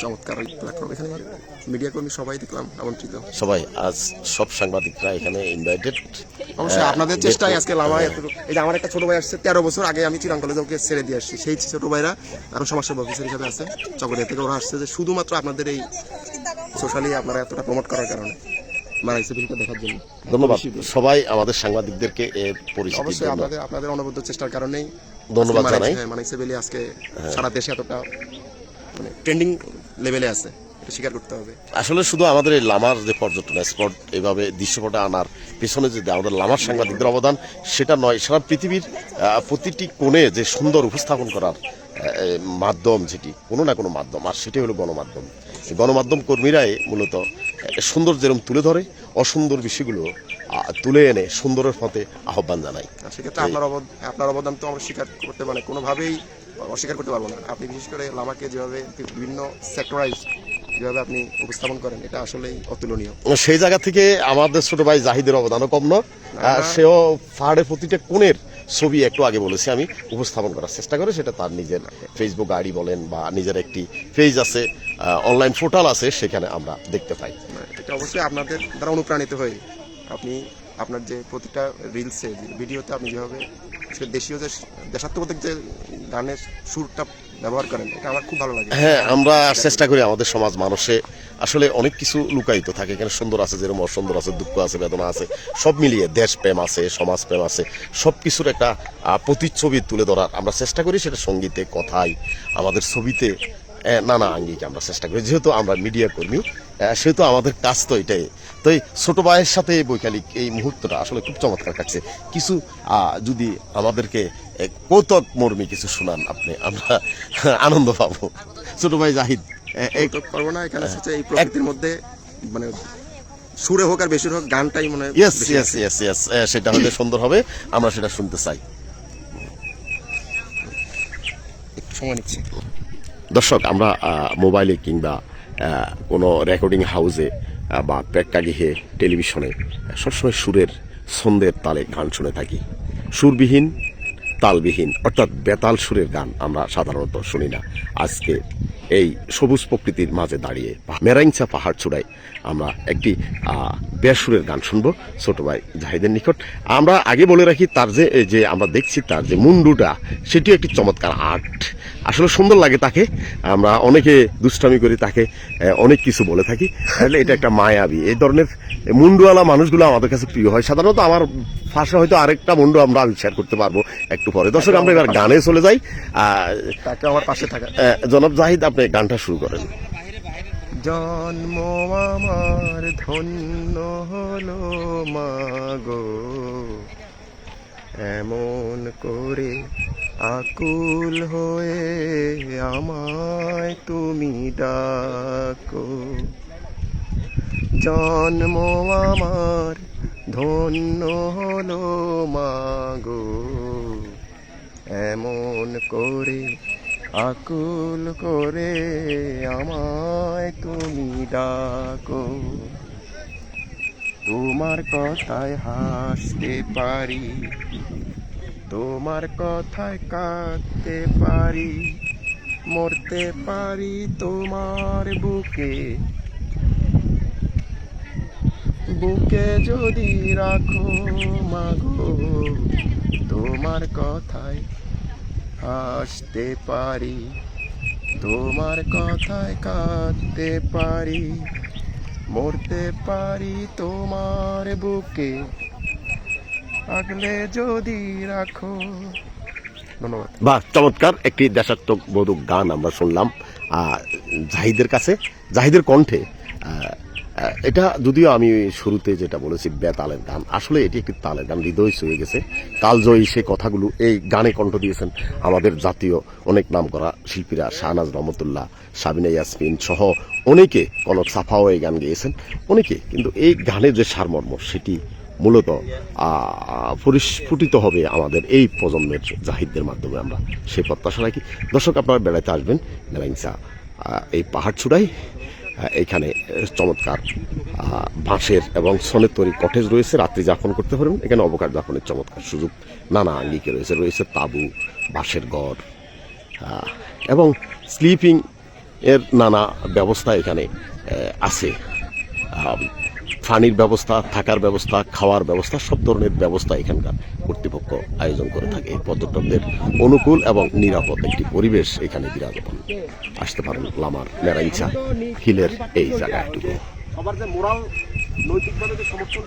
চমৎকার প্ল্যাটফর্ম এখানে মিডিয়া কর্মী সবাই দেখলাম আমন্ত্রিত। সবাই আজ সব সাংবাদিকরা এখানে ইনভাইটেড অবশ্যই আপনাদের চেষ্টায় আজকে লামা এতটুকু এই যে আমার একটা ছোট ভাই আসছে তেরো বছর আগে আমি চিরাং কলেজে ওকে ছেড়ে দিয়ে আসছি। সেই ছোট ভাইরা আরও সমাজসেবা অফিসার হিসাবে আছে। চকরিয়া থেকে ওরা আসছে যে শুধুমাত্র আপনাদের এই সোশ্যালি আপনারা এতটা প্রমোট করার কারণে। দেখার জন্য। ধন্যবাদ। সবাই আমাদের সাংবাদিকদেরকে অবশ্যই আপনাদের আপনাদের অনবদ্য চেষ্টার কারণেই ধন্যবাদ জানাই। হ্যাঁ, বেলি আজকে সারা দেশে এতটা মানে ট্রেন্ডিং লেভেলে আছে। স্বীকার করতে হবে। আসলে শুধু আমাদের এই লামার যে পর্যটন স্পট এইভাবে দৃশ্যপটে আনার পেছনে যে আমাদের লামার সাংবাদিকদের অবদান সেটা নয় সারা পৃথিবীর প্রতিটি কোণে যে সুন্দর উপস্থাপন করার মাধ্যম যেটি কোনো না কোনো মাধ্যম আর সেটাই হলো গণমাধ্যম। গণমাধ্যম কর্মীরাই মূলত সুন্দর যেরকম তুলে ধরে অসুন্দর বিষয়গুলো তুলে এনে সুন্দরের পথে আহ্বান জানাই আর সেক্ষেত্রে আপনার অবদান আপনার অবদান তো আমরা স্বীকার করতে মানে কোনোভাবেই অস্বীকার করতে পারব না। আপনি বিশেষ করে লামাকে যেভাবে বিভিন্ন সেক্টরাইজ যেভাবে আপনি উপস্থাপন করেন এটা আসলেই অতুলনীয়। সেই জায়গা থেকে আমাদের ছোট ভাই জাহিদের অবদানও কম নয় সেও পাহাড়ের প্রতিটা কোণের ছবি একটু আগে বলেছি আমি উপস্থাপন করার চেষ্টা করে সেটা তার নিজের ফেসবুক আইডি বলেন বা নিজের একটি পেজ আছে অনলাইন পোর্টাল আছে সেখানে আমরা দেখতে পাই। এটা অবশ্যই আপনাদের দ্বারা অনুপ্রাণিত হয়ে আপনি আপনার যে প্রতিটা রিলসে ভিডিওতে আপনি যেভাবে দেশীয় যে দেশাত্মবোধক যে গানের সুরটা ব্যবহার করেন। এটা আমার খুব ভালো লাগে। হ্যাঁ আমরা চেষ্টা করি আমাদের সমাজ মানুষে আসলে অনেক কিছু লুকায়িত থাকে। এখানে সুন্দর আছে, যেরকম অসুন্দর আছে, দুঃখ আছে, বেদনা আছে, সব মিলিয়ে দেশপ্রেম আছে, সমাজপ্রেম আছে সব কিছুর একটা প্রতিচ্ছবি তুলে ধরার আমরা চেষ্টা করি সেটা সঙ্গীতে, কথায়, আমাদের ছবিতে নানা আঙ্গিকে আমরা চেষ্টা করি। যেহেতু আমরা মিডিয়া কর্মী সেহেতু আমাদের কাজ তো এটাই। তো এই ছোট ভাইয়ের সাথে এই বৈকালিক এই মুহূর্তটা আসলে খুব চমৎকার কাটছে। কিছু যদি আমাদেরকে কৌতুক মর্মী কিছু শোনান আপনি আমরা আনন্দ পাবো। ছোট ভাই জাহিদ পারব না এখানে এই প্রকৃতির মধ্যে মানে সুরে হোক আর বেশি হোক গানটাই মনে হয় ইয়েস ইয়েস ইয়েস ইয়েস সেটা হলে সুন্দর হবে আমরা সেটা শুনতে চাই। একটু সময় নিচ্ছি। দর্শক, আমরা মোবাইলে কিংবা কোনো রেকর্ডিং হাউসে বা প্রেক্ষাগৃহে, টেলিভিশনে সবসময় সুরের, ছন্দের তালে গান শুনে থাকি। সুরবিহীন তালবিহীন, অর্থাৎ বেতাল সুরের গান আমরা সাধারণত শুনি না। আজকে এই সবুজ প্রকৃতির মাঝে দাঁড়িয়ে মেরাইংচা পাহাড় চূড়ায় আমরা একটি বেসুরের গান শুনব, ছোট ভাই জাহিদের নিকট। আমরা আগে বলে রাখি, তার যে যে আমরা দেখছি, তার যে মুন্ডুটা সেটিও একটি চমৎকার আর্ট। আসলে সুন্দর লাগে তাকে। আমরা অনেকে দুষ্টামি করি তাকে অনেক কিছু বলে থাকি। এটা একটা মায়াবী, এই ধরনের মুন্ডুওয়ালা মানুষগুলো আমাদের কাছে প্রিয় হয়। সাধারণত আমার ভাষা হয়তো আরেকটা মুন্ডু আমরা আবিষ্কার করতে পারব একটু পরে। দর্শক আমরা এবার গানে চলে যাই। তাকে আমার পাশে থাকা। জনাব জাহিদ আপনি গানটা শুরু করেন। জন্ম আমার ধন্য হলো মাগো। এমন করে আকুল হয়ে আমায় তুমি ডাকো। জন্ম আমার, ধন্য হলো মাগো। এমন করে আকুল করে আমায় তুমি ডাকো। তোমার কথায় হাসতে পারি, তোমার কথায় কাঁদতে পারি, মরতে পারি তোমার বুকে। বুকে যদি রাখো মাগো, তোমার কথায় হাসতে পারি, তোমার কথায় কাঁদতে পারি, মরতে পারি তোমার বুকে। আগলে যদি রাখো। ধন্যবাদ। বাহ, চমৎকার। একটি দেশাত্মক বোধক গান আমরা শুনলাম জাহিদের কাছে, জাহিদের কণ্ঠে এটা যদিও আমি শুরুতে যেটা বলেছি, বেতালের গান। আসলে এটি একটি তালের গান, হৃদয় ছুঁয়ে গেছে। কালজয়ী সে কথাগুলো এই গানে কণ্ঠ দিয়েছেন আমাদের জাতীয় অনেক নাম করা শিল্পীরা, শাহনাজ রহমতুল্লাহ, সাবিনা ইয়াসমিন সহ অনেকে কনক সাফাও এই গান গেয়েছেন। অনেকে, কিন্তু এই গানের যে সারমর্ম, সেটি মূলত পরিস্ফুটিত হবে আমাদের এই প্রজন্মের জাহিদদের মাধ্যমে আমরা সেই প্রত্যাশা রাখি। দর্শক, আপনারা বেড়াইতে আসবেন মেলাইংসা এই পাহাড় চূড়ায় আহ, চমৎকার বাঁশের এবং সনের তৈরি কটেজ রয়েছে। রাত্রি যাপন করতে পারবেন। এখানে অবকাশ যাপনের চমৎকার সুযোগ। নানা আঙ্গিকে রয়েছে। রয়েছে তাঁবু বাঁশের গড় এবং স্লিপিং এর নানা ব্যবস্থা এখানে আছে। পানির ব্যবস্থা, থাকার ব্যবস্থা, খাওয়ার ব্যবস্থা, সব ধরনের ব্যবস্থা এখানকার কর্তৃপক্ষ আয়োজন করে থাকে। পর্যটকদের অনুকূল এবং নিরাপদ একটি পরিবেশ এখানে বিরাজমান। আসতে পারেন লামার মেরাইচা হিলের এই জায়গাটুকু। সবার যে মোরাল নৈতিকভাবে যে সমর্থন